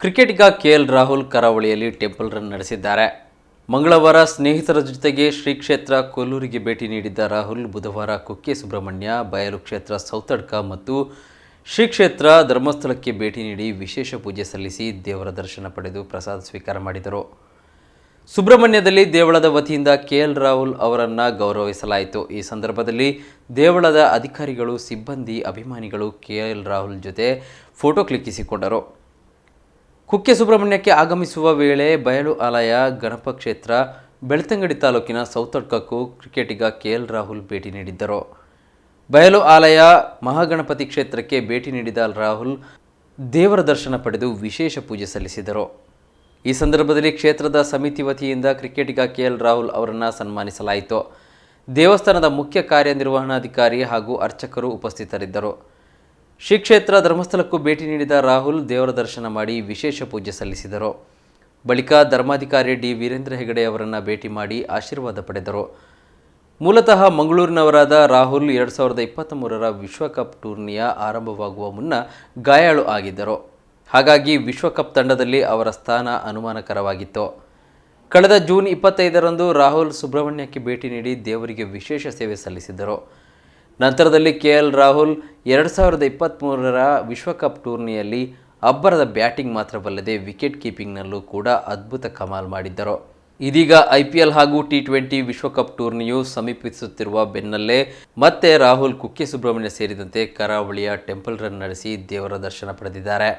ಕ್ರಿಕೆಟಿಗ ಕೆಎಲ್ ರಾಹುಲ್ ಕರಾವಳಿಯಲ್ಲಿ temple run ನಡೆಸಿದ್ದಾರೆ. ಮಂಗಳವಾರ ಸ್ನೇಹಿತರ ಜೊತೆಗೆ ಶ್ರೀ ಕ್ಷೇತ್ರ ಕೊಲ್ಲೂರಿಗೆ ಭೇಟಿ ನೀಡಿದ್ದ ರಾಹುಲ್ ಬುಧವಾರ ಕುಕ್ಕೆ ಸುಬ್ರಹ್ಮಣ್ಯ, ಬಯಲು ಕ್ಷೇತ್ರ ಸೌತಡ್ಕ ಮತ್ತು ಶ್ರೀ ಕ್ಷೇತ್ರ ಧರ್ಮಸ್ಥಳಕ್ಕೆ ಭೇಟಿ ನೀಡಿ ವಿಶೇಷ ಪೂಜೆ ಸಲ್ಲಿಸಿ ದೇವರ ದರ್ಶನ ಪಡೆದು ಪ್ರಸಾದ ಸ್ವೀಕಾರ ಮಾಡಿದರು. ಸುಬ್ರಹ್ಮಣ್ಯದಲ್ಲಿ ದೇವಳದ ವತಿಯಿಂದ ಕೆ ಎಲ್ ರಾಹುಲ್ ಅವರನ್ನು ಗೌರವಿಸಲಾಯಿತು. ಈ ಸಂದರ್ಭದಲ್ಲಿ ದೇವಳದ ಅಧಿಕಾರಿಗಳು, ಸಿಬ್ಬಂದಿ, ಅಭಿಮಾನಿಗಳು ಕೆಎಲ್ ರಾಹುಲ್ ಜೊತೆ ಫೋಟೋ ಕ್ಲಿಕ್ಕಿಸಿಕೊಂಡರು. ಕುಕ್ಕೆ ಸುಬ್ರಹ್ಮಣ್ಯಕ್ಕೆ ಆಗಮಿಸುವ ವೇಳೆ ಬಯಲು ಆಲಯ, ಗಣಪ ಕ್ಷೇತ್ರ, ಬೆಳ್ತಂಗಡಿ ತಾಲೂಕಿನ ಸೌತಡ್ಕಕ್ಕೂ ಕ್ರಿಕೆಟಿಗ ಕೆ ಎಲ್ ರಾಹುಲ್ ಭೇಟಿ ನೀಡಿದ್ದರು. ಬಯಲು ಆಲಯ, ಮಹಾಗಣಪತಿ ಕ್ಷೇತ್ರಕ್ಕೆ ಭೇಟಿ ನೀಡಿದ ರಾಹುಲ್ ದೇವರ ದರ್ಶನ ಪಡೆದು ವಿಶೇಷ ಪೂಜೆ ಸಲ್ಲಿಸಿದರು. ಈ ಸಂದರ್ಭದಲ್ಲಿ ಕ್ಷೇತ್ರದ ಸಮಿತಿ ವತಿಯಿಂದ ಕ್ರಿಕೆಟಿಗ ಕೆ ಎಲ್ ರಾಹುಲ್ ಅವರನ್ನು ಸನ್ಮಾನಿಸಲಾಯಿತು. ದೇವಸ್ಥಾನದ ಮುಖ್ಯ ಕಾರ್ಯನಿರ್ವಹಣಾಧಿಕಾರಿ ಹಾಗೂ ಅರ್ಚಕರು ಉಪಸ್ಥಿತರಿದ್ದರು. ಶ್ರೀ ಕ್ಷೇತ್ರ ಧರ್ಮಸ್ಥಳಕ್ಕೂ ಭೇಟಿ ನೀಡಿದ ರಾಹುಲ್ ದೇವರ ದರ್ಶನ ಮಾಡಿ ವಿಶೇಷ ಪೂಜೆ ಸಲ್ಲಿಸಿದರು. ಬಳಿಕ ಧರ್ಮಾಧಿಕಾರಿ ಡಿ ವೀರೇಂದ್ರ ಹೆಗಡೆ ಅವರನ್ನು ಭೇಟಿ ಮಾಡಿ ಆಶೀರ್ವಾದ ಪಡೆದರು. ಮೂಲತಃ ಮಂಗಳೂರಿನವರಾದ ರಾಹುಲ್ ಎರಡು ಸಾವಿರದ ಇಪ್ಪತ್ತ್ಮೂರರ ವಿಶ್ವಕಪ್ ಟೂರ್ನಿಯ ಆರಂಭವಾಗುವ ಮುನ್ನ ಗಾಯಾಳು ಆಗಿದ್ದರು. ಹಾಗಾಗಿ ವಿಶ್ವಕಪ್ ತಂಡದಲ್ಲಿ ಅವರ ಸ್ಥಾನ ಅನುಮಾನಕರವಾಗಿತ್ತು. ಕಳೆದ ಜೂನ್ ಇಪ್ಪತ್ತೈದರಂದು ರಾಹುಲ್ ಸುಬ್ರಹ್ಮಣ್ಯಕ್ಕೆ ಭೇಟಿ ನೀಡಿ ದೇವರಿಗೆ ವಿಶೇಷ ಸೇವೆ ಸಲ್ಲಿಸಿದ್ದರು ನಂತರದಲ್ಲಿ ಕೆ ಎಲ್ ರಾಹುಲ್ ಎರಡು ಸಾವಿರದ ಇಪ್ಪತ್ತ್ಮೂರರ ವಿಶ್ವಕಪ್ ಟೂರ್ನಿಯಲ್ಲಿ ಅಬ್ಬರದ ಬ್ಯಾಟಿಂಗ್ ಮಾತ್ರವಲ್ಲದೆ ವಿಕೆಟ್ ಕೀಪಿಂಗ್ನಲ್ಲೂ ಕೂಡ ಅದ್ಭುತ ಕಮಾಲ್ ಮಾಡಿದ್ದರು. ಇದೀಗ ಐ ಪಿ ಎಲ್ ಹಾಗೂ ಟಿ ಟ್ವೆಂಟಿ ವಿಶ್ವಕಪ್ ಟೂರ್ನಿಯು ಸಮೀಪಿಸುತ್ತಿರುವ ಬೆನ್ನಲ್ಲೇ ಮತ್ತೆ ರಾಹುಲ್ ಕುಕ್ಕೆ ಸುಬ್ರಹ್ಮಣ್ಯ ಸೇರಿದಂತೆ ಕರಾವಳಿಯ ಟೆಂಪಲ್ ರನ್ ನಡೆಸಿ ದೇವರ ದರ್ಶನ ಪಡೆದಿದ್ದಾರೆ.